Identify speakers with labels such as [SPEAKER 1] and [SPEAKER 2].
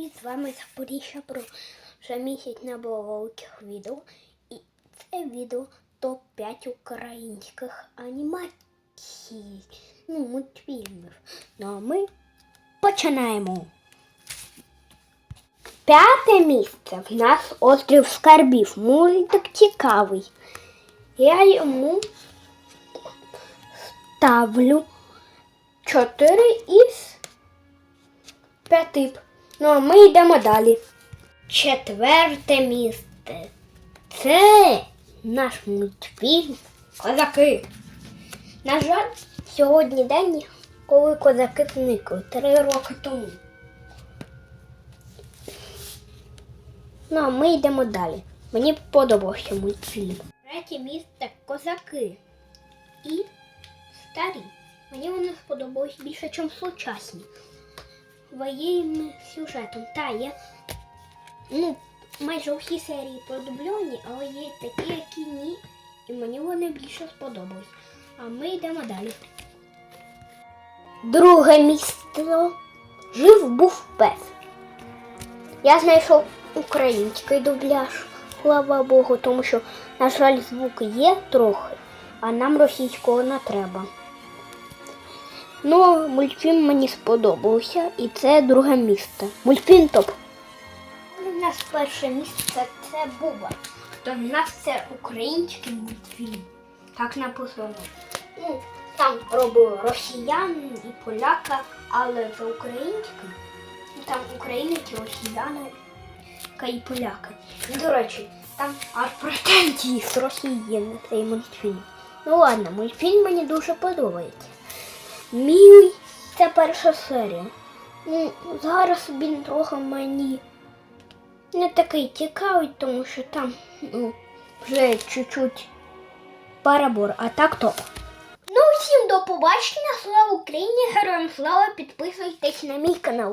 [SPEAKER 1] привіт! З вами Запоріжжя про вже місяць не було великих відео. І це відео топ-5 українських анімацій, ну, мультфільмів. Ну а ми починаємо. П'яте місце в нас острів скарбів. Мультик цікавий. Я йому ставлю 4 із 5. Ну, а ми йдемо далі. Четверте місце. Це наш мультфільм Козаки. На жаль, сьогодні день, коли козаки зникли три роки тому. Ну, а ми йдемо далі. Мені подобався мультфільм. Третє місце козаки. І старі. Мені вони сподобались більше, ніж сучасні. Воєнним сюжетом. Та є. Ну, майже всі серії продубльовані, але є такі, які ні. І мені вони більше сподобались. А ми йдемо далі. Друге місце. Жив був пес. Я знайшов український дубляж, слава Богу, тому що, на жаль, звук є трохи, а нам російського не треба. Ну, мультфільм мені сподобався, і це друге місце. Мультфільм топ. У нас перше місце це Буба. То в нас це український мультфільм. Так написано. Ну, там робили росіян і поляка, але це український. Там українець, росіяни і поляки. До речі, там аж претензії з Росії на цей мультфільм. Ну ладно, мультфільм мені дуже подобається. Мій це перша серія. Ну, зараз він трохи мені не такий цікавий, тому що там ну, вже чуть-чуть перебор, а так топ. Ну, всім до побачення, слава Україні, героям слава, підписуйтесь на мій канал.